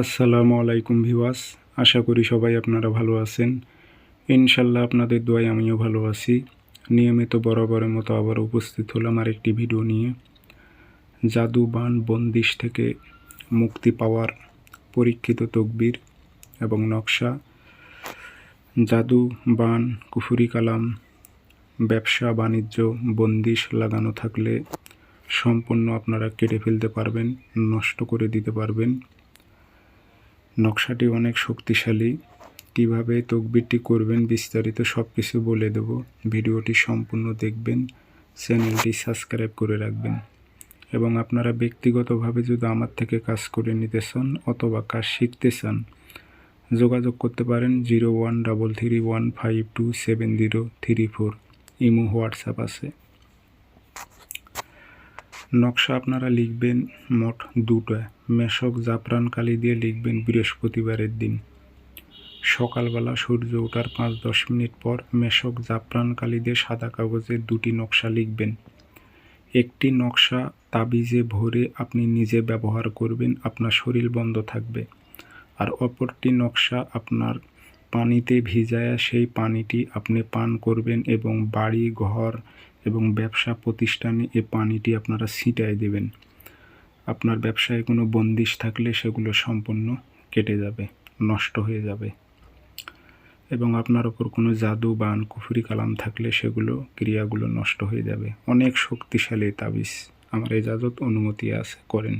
আসসালামু আলাইকুম ভিওয়াস আশা করি সবাই আপনারা ভালো আছেন। ইনশাল্লাহ আপনাদের দোয়ায় আমিও ভালো আছি। নিয়মিত বরাবরের মতো আবার উপস্থিত হলাম আরেকটি ভিডিও নিয়ে। জাদু বান বন্দিশ থেকে মুক্তি পাওয়ার পরীক্ষিত তকবির এবং নকশা। জাদু বান কুফুরি কালাম, ব্যবসা বাণিজ্য, বন্দিশ লাগানো থাকলে সম্পূর্ণ আপনারা কেটে ফেলতে পারবেন, নষ্ট করে দিতে পারবেন। নকশাটি অনেক শক্তিশালী। কীভাবে তকবিরটি করবেন বিস্তারিত সব কিছু বলে দেব। ভিডিওটি সম্পূর্ণ দেখবেন, চ্যানেলটি সাবস্ক্রাইব করে রাখবেন। এবং আপনারা ব্যক্তিগতভাবে যদি আমার থেকে কাজ করে নিতে চান অথবা কাজ শিখতে চান, যোগাযোগ করতে পারেন zero one double three one five two seven zero three four. Imo WhatsApp আছে। নকশা আপনারা লিখবেন মোট দুটো। মেশক জাফরান কালি দিয়ে লিখবেন বৃহস্পতিবারের দিন। সকালবেলা সূর্য ওঠার পাঁচ দশ মিনিট পর মেশক জাফরান কালি দিয়ে সাদা কাগজে দুটি নকশা লিখবেন। একটি নকশা তাবিজে ভরে আপনি নিজে ব্যবহার করবেন, আপনার শরীর বন্ধ থাকবে। আর অপরটি নকশা আপনার পানিতে ভিজায়া সেই পানিটি আপনি পান করবেন এবং বাড়ি, ঘর এবং ব্যবসা প্রতিষ্ঠানে এ পানিটি আপনারা ছিটায় দেবেন। আপনার ব্যবসায় কোনো বন্দিশ থাকলে সেগুলো সম্পূর্ণ কেটে যাবে, নষ্ট হয়ে যাবে। এবং আপনার ওপর কোনো জাদু বান কুফুরি কালাম থাকলে সেগুলো, ক্রিয়াগুলো নষ্ট হয়ে যাবে। অনেক শক্তিশালী তাবিজ আমার এজাজত অনুমতি আছে, করেন।